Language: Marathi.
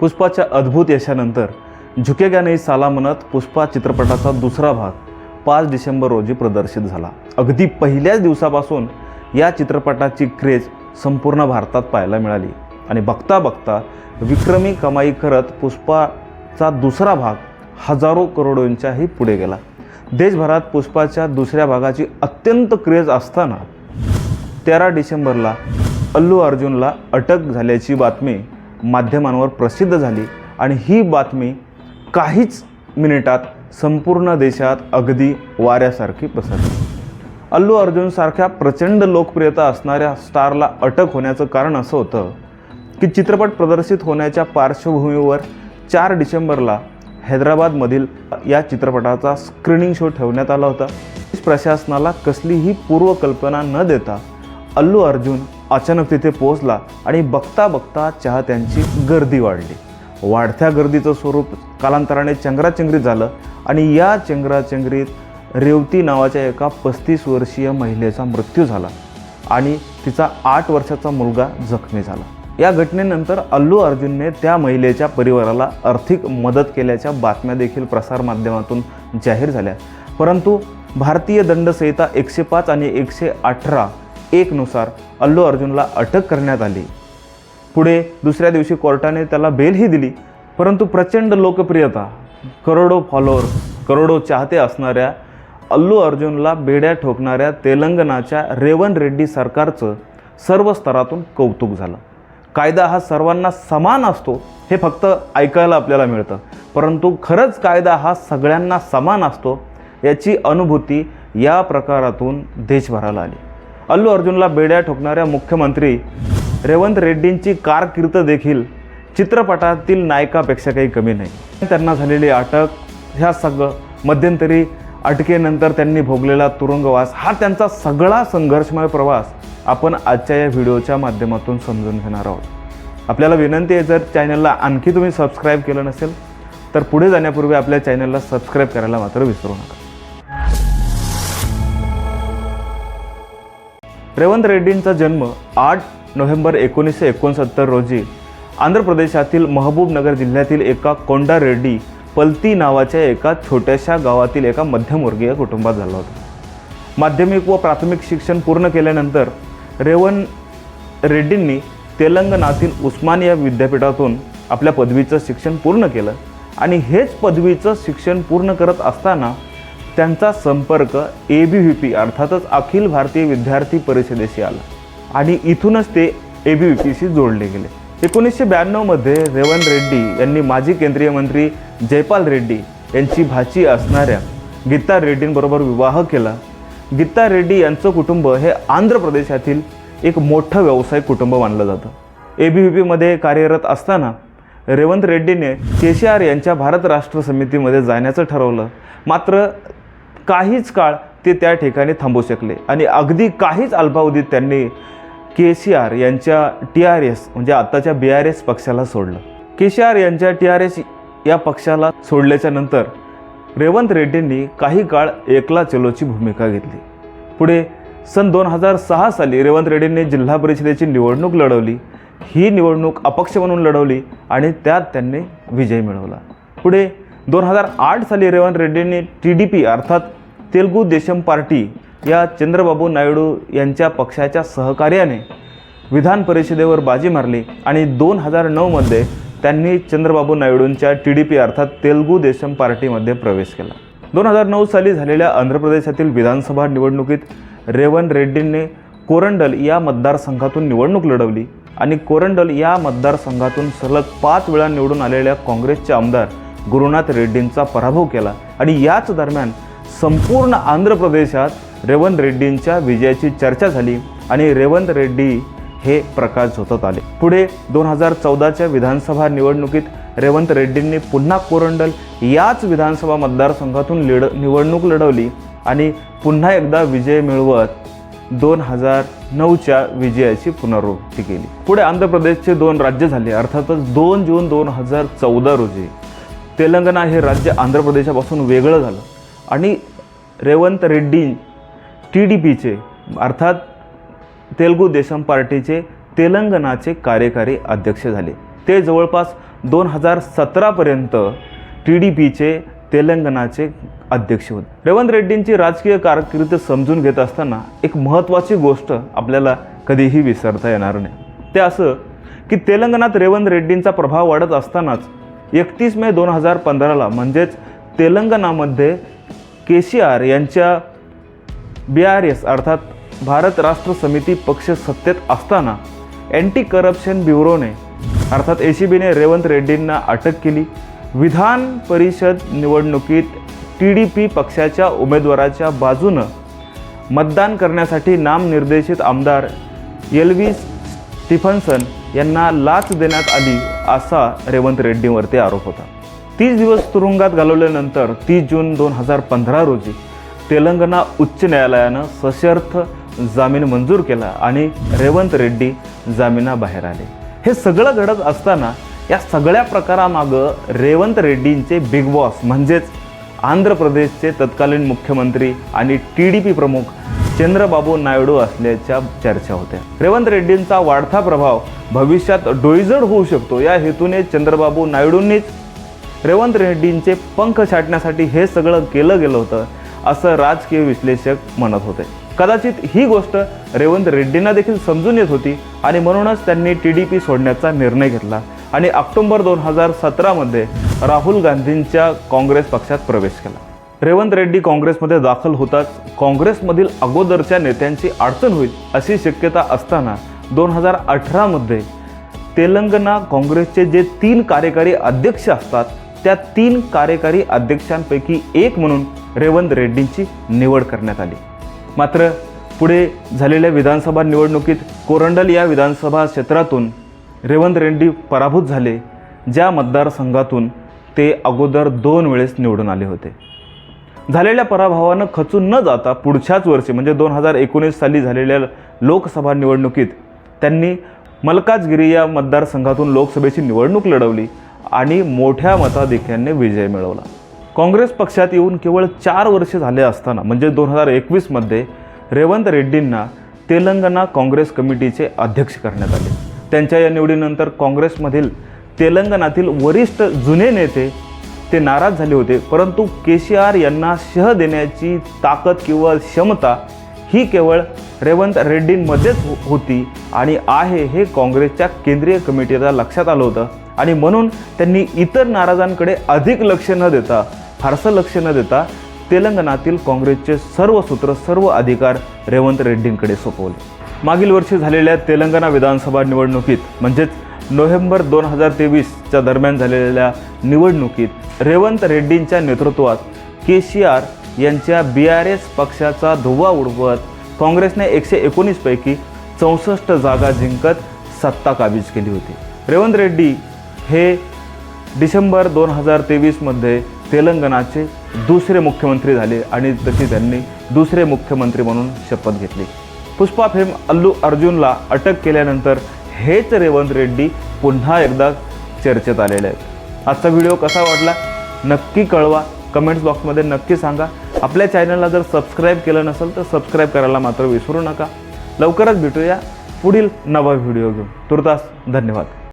पुष्पाच्या अद्भुत यशानंतर झुकेगा नाही साला म्हणत पुष्पा चित्रपटाचा दुसरा भाग पाच डिसेंबर रोजी प्रदर्शित झाला. अगदी पहिल्याच दिवसापासून या चित्रपटाची क्रेज संपूर्ण भारतात पाहायला मिळाली. आणि बघता बघता विक्रमी कमाई करत पुष्पाचा दुसरा भाग हजारो करोडोंच्याही पुढे गेला. देशभरात पुष्पाच्या दुसऱ्या भागाची अत्यंत क्रेज असताना तेरा डिसेंबरला अल्लू अर्जुनला अटक झाल्याची बातमी माध्यमांवर प्रसिद्ध झाली आणि ही बातमी काहीच मिनिटात संपूर्ण देशात अगदी वाऱ्यासारखी पसरली. अल्लू अर्जुनसारख्या प्रचंड लोकप्रियता असणाऱ्या स्टारला अटक होण्याचं कारण असं होतं की चित्रपट प्रदर्शित होण्याच्या पार्श्वभूमीवर चार डिसेंबरला हैदराबादमधील या चित्रपटाचा स्क्रीनिंग शो ठेवण्यात आला होता. प्रशासनाला कसलीही पूर्वकल्पना न देता अल्लू अर्जुन अचानक तिथे पोहोचला आणि बघता बघता चाहत्यांची गर्दी वाढली. वाढत्या गर्दीचं स्वरूप कालांतराने चंगराचंगरीत झालं आणि या चंगराचंगरीत रेवती नावाच्या एका पस्तीस वर्षीय महिलेचा मृत्यू झाला आणि तिचा आठ वर्षाचा मुलगा जखमी झाला. या घटनेनंतर अल्लू अर्जुनने त्या महिलेच्या परिवाराला आर्थिक मदत केल्याच्या बातम्या देखील प्रसारमाध्यमातून जाहीर झाल्या. परंतु भारतीय दंडसंहिता एकशे पाच आणि एकशे अठरा एकनुसार अल्लू अर्जुनला अटक करण्यात आली. पुढे दुसऱ्या दिवशी कोर्टाने त्याला बेलही दिली. परंतु प्रचंड लोकप्रियता करोडो फॉलोअर करोडो चाहते असणाऱ्या अल्लू अर्जुनला बेड्या ठोकणाऱ्या तेलंगणाच्या रेवन रेड्डी सरकारचं सर्व स्तरातून कौतुक झालं. कायदा हा सर्वांना समान असतो हे फक्त ऐकायला आपल्याला मिळतं. परंतु खरंच कायदा हा सगळ्यांना समान असतो याची अनुभूती या प्रकारातून देशभराला आली. अल्लू अर्जुनला बेड्या ठोकणाऱ्या मुख्यमंत्री रेवंत रेड्डींची कारकीर्द देखील चित्रपटातील नायकापेक्षा काही कमी नाही. त्यांना झालेली अटक ह्या सगळं मध्यंतरी अटकेनंतर त्यांनी भोगलेला तुरुंगवास हा त्यांचा सगळा संघर्षमय प्रवास आपण आजच्या या व्हिडिओच्या माध्यमातून समजून घेणार आहोत. आपल्याला विनंती आहे जर चॅनलला आणखी तुम्ही सबस्क्राईब केलं नसेल तर पुढे जाण्यापूर्वी आपल्या चॅनलला सबस्क्राईब करायला मात्र विसरू नका. रेवंत रेड्डींचा जन्म आठ नोव्हेंबर एकोणीसशे एकोणसत्तर रोजी आंध्र प्रदेशातील महबूबनगर जिल्ह्यातील एका कोंडा रेड्डी पलती नावाच्या एका छोट्याशा गावातील एका मध्यमवर्गीय कुटुंबात झाला होता. माध्यमिक व प्राथमिक शिक्षण पूर्ण केल्यानंतर रेवन रेड्डींनी तेलंगणातील उस्मानिया विद्यापीठातून आपल्या पदवीचं शिक्षण पूर्ण केलं आणि हेच पदवीचं शिक्षण पूर्ण करत असताना त्यांचा संपर्क ए बी व्ही पी अर्थातच अखिल भारतीय विद्यार्थी परिषदेशी आला आणि इथूनच ते ए बी व्ही पीशी जोडले गेले. एकोणीसशे ब्याण्णवमध्ये रेवंत रेड्डी यांनी माजी केंद्रीय मंत्री जयपाल रेड्डी यांची भाची असणाऱ्या गीता रेड्डींबरोबर विवाह केला. गीता रेड्डी यांचं कुटुंब हे आंध्र प्रदेशातील एक मोठं व्यावसायिक कुटुंब मानलं जातं. ए बी व्ही पीमध्ये कार्यरत असताना रेवंत रेड्डीने केसीआर यांच्या भारत राष्ट्र समितीमध्ये जाण्याचं ठरवलं. मात्र काहीच काळ ते त्या ठिकाणी थांबू शकले. आणि अगदी काहीच अल्पावधीत त्यांनी के सी आर यांच्या टी आर एस म्हणजे आत्ताच्या बी आर एस पक्षाला सोडलं. के सी आर यांच्या टी आर एस या पक्षाला सोडल्याच्या नंतर रेवंत रेड्डींनी काही काळ एकला चलोची भूमिका घेतली. पुढे सन दोन हजार सहा साली रेवंत रेड्डींनी जिल्हा परिषदेची निवडणूक लढवली. ही निवडणूक अपक्ष म्हणून लढवली आणि त्यात त्यांनी विजय मिळवला. पुढे दोन हजार आठ साली रेवंत रेड्डींनी टी डी पी अर्थात तेलगू देशम पार्टी या चंद्रबाबू नायडू यांच्या पक्षाच्या सहकार्याने विधान परिषदेवर बाजी मारली आणि दोन हजार नऊमध्ये त्यांनी चंद्रबाबू नायडूंच्या टी डी पी अर्थात तेलगू देशम पार्टीमध्ये प्रवेश केला. दोन हजार नऊ साली झालेल्या आंध्र प्रदेशातील विधानसभा निवडणुकीत रेवन रेड्डींनी कोरंडल या मतदारसंघातून निवडणूक लढवली आणि कोरंडल या मतदारसंघातून सलग पाच वेळा निवडून आलेल्या काँग्रेसचे आमदार गुरुनाथ रेड्डींचा पराभव केला आणि याच दरम्यान संपूर्ण आंध्र प्रदेशात रेवंत रेड्डींच्या विजयाची चर्चा झाली आणि रेवंत रेड्डी हे प्रकाश झोतत आले. पुढे दोन हजार चौदाच्या विधानसभा निवडणुकीत रेवंत रेड्डींनी पुन्हा कोरंडल याच विधानसभा मतदारसंघातून लिड निवडणूक लढवली आणि पुन्हा एकदा विजय मिळवत दोन हजार नऊच्या विजयाची पुनरावृत्ती केली. पुढे आंध्र प्रदेशचे दोन राज्य झाले. अर्थातच दोन जून दोन हजार चौदा रोजी तेलंगणा हे राज्य आंध्र प्रदेशापासून वेगळं झालं. आणि रेवंत रेड्डी टी डी पीचे अर्थात तेलगू देशम पार्टीचे तेलंगणाचे कार्यकारी अध्यक्ष झाले. ते जवळपास दोन हजार सतरापर्यंत टी डी पीचे तेलंगणाचे अध्यक्ष होते. रेवंत रेड्डींची राजकीय कारकीर्द समजून घेत असताना एक महत्त्वाची गोष्ट आपल्याला कधीही विसरता येणार नाही. ते असं की तेलंगणात रेवंत रेड्डींचा प्रभाव वाढत असतानाच एकतीस मे दोन हजार पंधराला म्हणजेच तेलंगणामध्ये के सी आर यांच्या बी आर एस अर्थात भारत राष्ट्र समिती पक्ष सत्तेत असताना अँटी करप्शन ब्युरोने अर्थात ए सी बीने रेवंत रेड्डींना अटक केली. विधान परिषद निवडणुकीत टी डी पी पक्षाच्या उमेदवाराच्या बाजूनं मतदान करण्यासाठी नामनिर्देशित आमदार एल व्ही स्टीफन्सन यांना लाच देण्यात आली. असा रेवंत रेड्डीवरती आरोप होता. तीस दिवस तुरुंगात घालवल्यानंतर तीस जून दोन हजार पंधरा रोजी तेलंगणा उच्च न्यायालयानं सशर्त जामीन मंजूर केला आणि रेवंत रेड्डी जामिनाबाहेर आले. हे सगळं घडत असताना या सगळ्या प्रकारामागं रेवंत रेड्डींचे बिग बॉस म्हणजेच आंध्र प्रदेशचे तत्कालीन मुख्यमंत्री आणि टी डी पी प्रमुख चंद्रबाबू नायडू असल्याच्या चर्चा होत्या. रेवंत रेड्डींचा वाढता प्रभाव भविष्यात डोईजड होऊ शकतो. या हेतूने चंद्रबाबू नायडूंनीच रेवंत रेड्डींचे पंख छाटण्यासाठी हे सगळं केलं गेलं होतं असं राजकीय विश्लेषक म्हणत होते. कदाचित ही गोष्ट रेवंत रेड्डींना देखील समजून येत होती आणि म्हणूनच त्यांनी टी डी पी सोडण्याचा निर्णय घेतला आणि ऑक्टोबर दोन हजार सतरामध्ये राहुल गांधींच्या काँग्रेस पक्षात प्रवेश केला. रेवंत रेड्डी काँग्रेसमध्ये दाखल होताच काँग्रेसमधील अगोदरच्या नेत्यांची अडचण होईल अशी शक्यता असताना दोन हजार अठरामध्ये तेलंगणा काँग्रेसचे जे तीन कार्यकारी अध्यक्ष असतात त्या तीन कार्यकारी अध्यक्षांपैकी एक म्हणून रेवंत रेड्डींची निवड करण्यात आली. मात्र पुढे झालेल्या विधानसभा निवडणुकीत कोरंडल या विधानसभा क्षेत्रातून रेवंत रेड्डी पराभूत झाले ज्या मतदारसंघातून ते अगोदर दोन वेळेस निवडून आले होते. झालेल्या पराभवानं खचून न जाता पुढच्याच वर्षी म्हणजे दोन हजार एकोणीस साली झालेल्या लोकसभा निवडणुकीत त्यांनी मलकाजगिरी या मतदारसंघातून लोकसभेची निवडणूक लढवली आणि मोठ्या मताधिक्याने विजय मिळवला. काँग्रेस पक्षात येऊन केवळ चार वर्षे झाले असताना म्हणजे दोन हजार एकवीसमध्ये रेवंत रेड्डींना तेलंगणा काँग्रेस कमिटीचे अध्यक्ष करण्यात आले. त्यांच्या या निवडीनंतर काँग्रेसमधील तेलंगणातील वरिष्ठ जुने नेते ते नाराज झाले होते परंतु के सी आर यांना शह देण्याची ताकद किंवा क्षमता ही केवळ रेवंत रेड्डींमध्येच हो-, होती. आणि आहे हे काँग्रेसच्या केंद्रीय कमिटीला लक्षात आलं होतं. आणि म्हणून त्यांनी इतर नाराजांकडे अधिक लक्ष न देता फारसं लक्ष न देता तेलंगणातील काँग्रेसचे सर्व सूत्र सर्व अधिकार रेवंत रेड्डींकडे सोपवले. मागील वर्षी झालेल्या तेलंगणा विधानसभा निवडणुकीत म्हणजेच नोव्हेंबर दोन हजार तेवीसच्या दरम्यान झालेल्या निवडणुकीत रेवंत रेड्डींच्या नेतृत्वात के सी आर यांच्या बी आर एस पक्षाचा धुव्वा उडवत काँग्रेसने एकशे एकोणीसपैकी चौसष्ट जागा जिंकत सत्ता काबीज केली होती. रेवंत रेड्डी हे डिसेंबर दोन हजार तेवीसमध्ये तेलंगणाचे दुसरे मुख्यमंत्री झाले आणि तशी त्यांनी दुसरे मुख्यमंत्री म्हणून शपथ घेतली. पुष्पा फेम अल्लू अर्जुनला अटक केल्यानंतर हेच रेवंत रेड्डी पुन्हा एकदा चर्चेत आलेले आहेत. आजचा व्हिडिओ कसा वाटला? नक्की कळवा. कमेंट्स बॉक्समध्ये नक्की सांगा. आपल्या चॅनलला जर सबस्क्राईब केलं नसेल तर सबस्क्राईब करायला मात्र विसरू नका. लवकरच भेटूया पुढील नवा व्हिडिओ घेऊन. तुर्तास धन्यवाद.